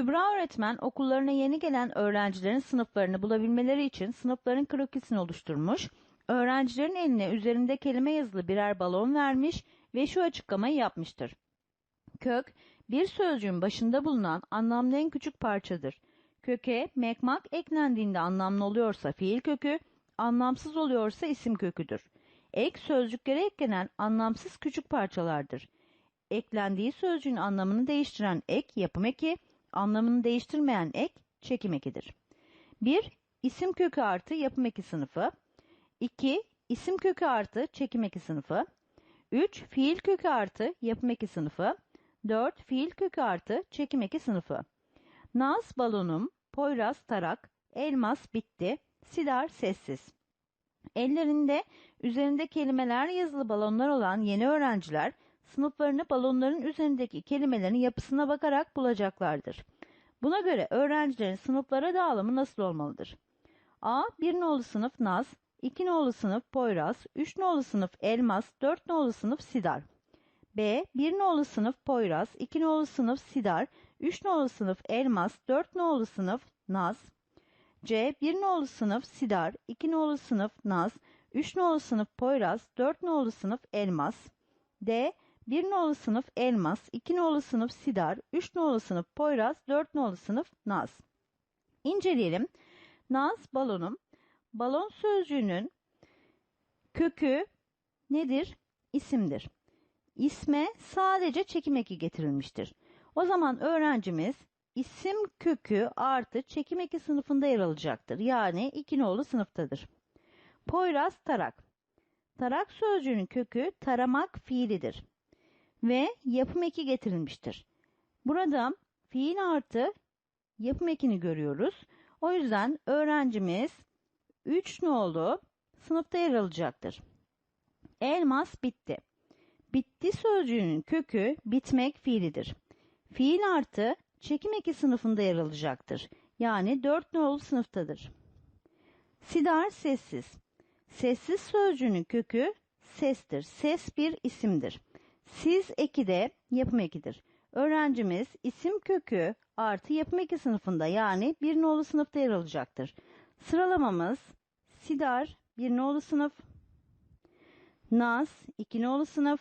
Kübra öğretmen okullarına yeni gelen öğrencilerin sınıflarını bulabilmeleri için sınıfların krokisini oluşturmuş, öğrencilerin eline üzerinde kelime yazılı birer balon vermiş ve şu açıklamayı yapmıştır. Kök, bir sözcüğün başında bulunan anlamlı en küçük parçadır. Köke mekmak eklendiğinde anlamlı oluyorsa fiil kökü, anlamsız oluyorsa isim köküdür. Ek sözcüklere eklenen anlamsız küçük parçalardır. Eklendiği sözcüğün anlamını değiştiren ek yapım eki, anlamını değiştirmeyen ek çekim ekidir. 1. İsim kökü artı yapım eki sınıfı. 2. İsim kökü artı çekim eki sınıfı. 3. Fiil kökü artı yapım eki sınıfı. 4. Fiil kökü artı çekim eki sınıfı. Naz balonum, Poyraz tarak, Elmas bitti, Sidar sessiz. Ellerinde üzerinde kelimeler yazılı balonlar olan yeni öğrenciler sınıflarını balonların üzerindeki kelimelerin yapısına bakarak bulacaklardır. Buna göre öğrencilerin sınıflara dağılımı nasıl olmalıdır? A. 1 nolu sınıf Naz, 2 nolu sınıf Poyraz, 3 nolu sınıf Elmas, 4 nolu sınıf Sidar. B. 1 nolu sınıf Poyraz, 2 nolu sınıf Sidar, 3 nolu sınıf Elmas, 4 nolu sınıf Naz. C. 1 nolu sınıf Sidar, 2 nolu sınıf Naz, 3 nolu sınıf Poyraz, 4 nolu sınıf Elmas. D. 1 nolu sınıf Elmas, 2 nolu sınıf Sidar, 3 nolu sınıf Poyraz, 4 nolu sınıf Naz. İnceleyelim. Naz balonum. Balon sözcüğünün kökü nedir? İsimdir. İsme sadece çekim eki getirilmiştir. O zaman öğrencimiz isim kökü artı çekim eki sınıfında yer alacaktır. Yani iki nolu sınıftadır. Poyraz tarak. Tarak sözcüğünün kökü taramak fiilidir. Ve yapım eki getirilmiştir. Burada fiil artı yapım ekini görüyoruz. O yüzden öğrencimiz 3 nolu sınıfta yer alacaktır. Elmas bitti. Bitti sözcüğünün kökü bitmek fiilidir. Fiil artı çekim eki sınıfında yer alacaktır. Yani 4 nolu sınıftadır. Sidar sessiz. Sessiz sözcüğünün kökü sestir. Ses bir isimdir. Siz eki de yapım ekidir. Öğrencimiz isim kökü artı yapım eki sınıfında yani bir nolu sınıfta yer alacaktır. Sıralamamız Sidar bir nolu sınıf, Naz iki nolu sınıf,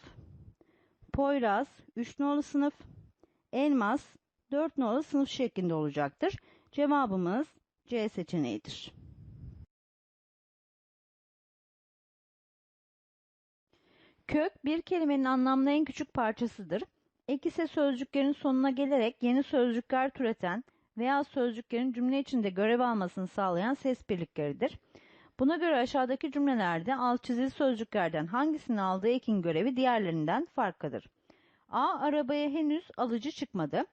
Poyraz 3 nolu sınıf, Elmas 4 nolu sınıf şeklinde olacaktır. Cevabımız C seçeneğidir. Kök bir kelimenin anlamlı en küçük parçasıdır. Ek ise sözcüklerin sonuna gelerek yeni sözcükler türeten veya sözcüklerin cümle içinde görev almasını sağlayan ses birlikleridir. Buna göre aşağıdaki cümlelerde alt çizili sözcüklerden hangisinin aldığı ekin görevi diğerlerinden farklıdır. A. Arabaya henüz alıcı çıkmadı.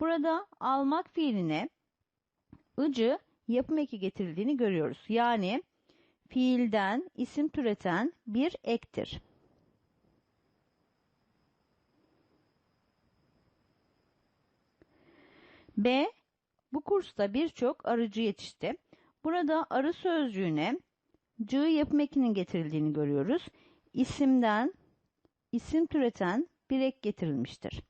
Burada almak fiiline ıcı yapım eki getirildiğini görüyoruz. Yani fiilden isim türeten bir ektir. B. Bu kursta birçok arıcı yetişti. Burada arı sözcüğüne cı yapım ekinin getirildiğini görüyoruz. İsimden isim türeten bir ek getirilmiştir.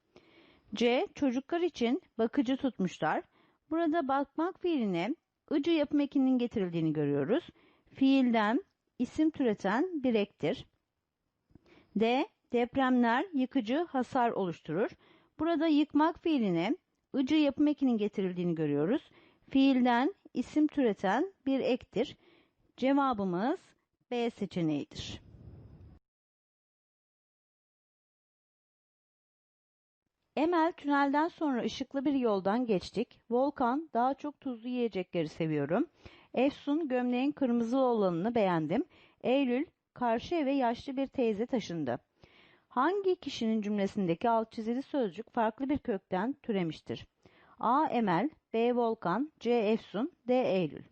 C. Çocuklar için bakıcı tutmuşlar. Burada bakmak fiiline ıcı yapım ekinin getirildiğini görüyoruz. Fiilden isim türeten bir ektir. D. Depremler yıkıcı hasar oluşturur. Burada yıkmak fiiline ıcı yapım ekinin getirildiğini görüyoruz. Fiilden isim türeten bir ektir. Cevabımız B seçeneğidir. Emel tünelden sonra ışıklı bir yoldan geçtik. Volkan daha çok tuzlu yiyecekleri seviyorum. Efsun gömleğin kırmızı olanını beğendim. Eylül karşı eve yaşlı bir teyze taşındı. Hangi kişinin cümlesindeki alt çizili sözcük farklı bir kökten türemiştir? A. Emel, B. Volkan, C. Efsun, D. Eylül.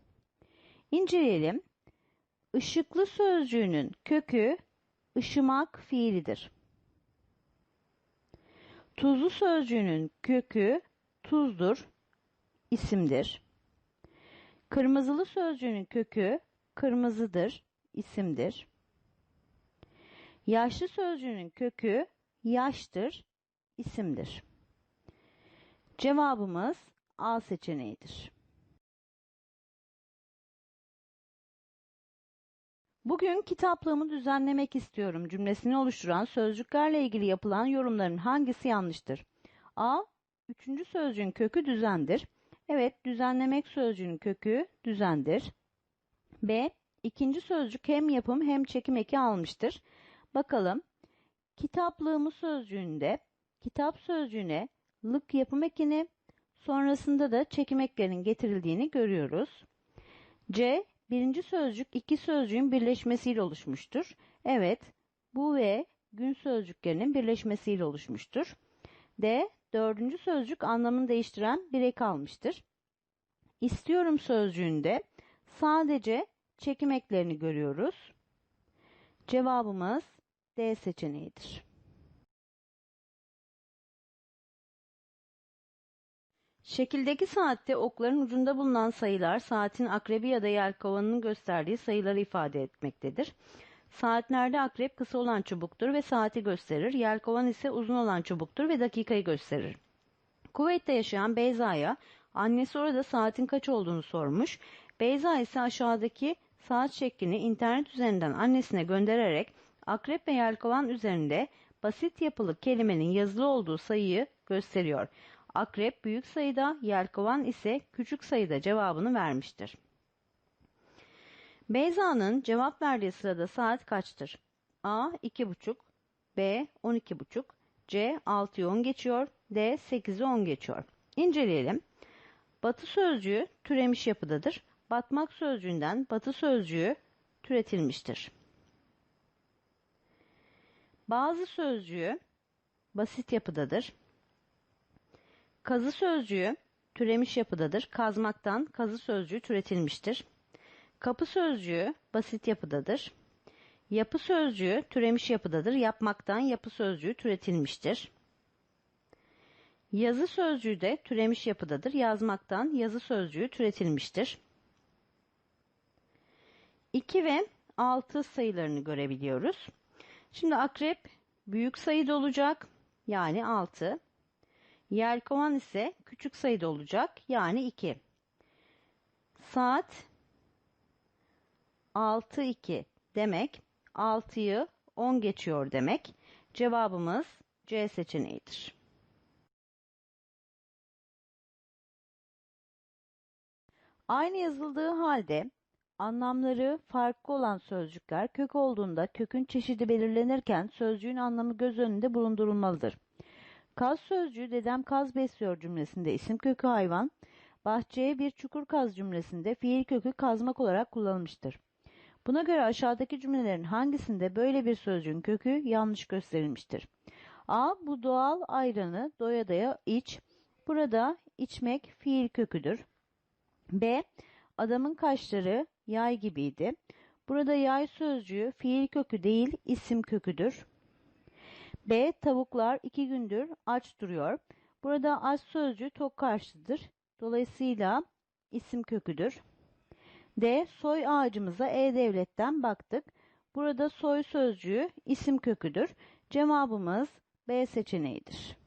İnceleyelim. Işıklı sözcüğünün kökü ışımak fiilidir. Tuzlu sözcüğünün kökü tuzdur, isimdir. Kırmızılı sözcüğünün kökü kırmızıdır, isimdir. Yaşlı sözcüğünün kökü yaştır, isimdir. Cevabımız A seçeneğidir. Bugün kitaplığımı düzenlemek istiyorum cümlesini oluşturan sözcüklerle ilgili yapılan yorumların hangisi yanlıştır? A. Üçüncü sözcüğün kökü düzendir. Evet, düzenlemek sözcüğünün kökü düzendir. B. İkinci sözcük hem yapım hem çekim eki almıştır. Bakalım. Kitaplığımı sözcüğünde kitap sözcüğüne lık yapım ekini sonrasında da çekim eklerinin getirildiğini görüyoruz. C. Birinci sözcük iki sözcüğün birleşmesiyle oluşmuştur. Evet, bu ve gün sözcüklerinin birleşmesiyle oluşmuştur. D. Dördüncü sözcük anlamını değiştiren bir ek almıştır. İstiyorum sözcüğünde sadece çekim eklerini görüyoruz. Cevabımız D seçeneğidir. Şekildeki saatte okların ucunda bulunan sayılar saatin akrebi ya da yelkovanının gösterdiği sayıları ifade etmektedir. Saatlerde akrep kısa olan çubuktur ve saati gösterir. Yelkovan ise uzun olan çubuktur ve dakikayı gösterir. Kuveyt'te yaşayan Beyza'ya annesi orada saatin kaç olduğunu sormuş. Beyza ise aşağıdaki saat şeklini internet üzerinden annesine göndererek akrep ve yelkovan üzerinde basit yapılı kelimenin yazılı olduğu sayıyı gösteriyor. Akrep büyük sayıda, yelkovan ise küçük sayıda cevabını vermiştir. Beyza'nın cevap verdiği sırada saat kaçtır? A. 2.30 B. 12.30 C. 6'yı 10 geçiyor D. 8'i 10 geçiyor. İnceleyelim. Batı sözcüğü türemiş yapıdadır. Batmak sözcüğünden batı sözcüğü türetilmiştir. Bazı sözcüğü basit yapıdadır. Kazı sözcüğü türemiş yapıdadır. Kazmaktan kazı sözcüğü türetilmiştir. Kapı sözcüğü basit yapıdadır. Yapı sözcüğü türemiş yapıdadır. Yapmaktan yapı sözcüğü türetilmiştir. Yazı sözcüğü de türemiş yapıdadır. Yazmaktan yazı sözcüğü türetilmiştir. 2 ve 6 sayılarını görebiliyoruz. Şimdi akrep büyük sayıda olacak yani 6. Yelkovan ise küçük sayıda olacak yani 2. Saat 6 2 demek 6'yı 10 geçiyor demek. Cevabımız C seçeneğidir. Aynı yazıldığı halde anlamları farklı olan sözcükler kök olduğunda kökün çeşidi belirlenirken sözcüğün anlamı göz önünde bulundurulmalıdır. Kaz sözcüğü dedem kaz besliyor cümlesinde isim kökü hayvan, bahçeye bir çukur kaz cümlesinde fiil kökü kazmak olarak kullanılmıştır. Buna göre aşağıdaki cümlelerin hangisinde böyle bir sözcüğün kökü yanlış gösterilmiştir? A. Bu doğal ayranı doya doya iç. Burada içmek fiil köküdür. B. Adamın kaşları yay gibiydi. Burada yay sözcüğü fiil kökü değil isim köküdür. B. Tavuklar iki gündür aç duruyor. Burada aç sözcüğü tok karşıdır. Dolayısıyla isim köküdür. D. Soy ağacımıza E-Devlet'ten baktık. Burada soy sözcüğü isim köküdür. Cevabımız B seçeneğidir.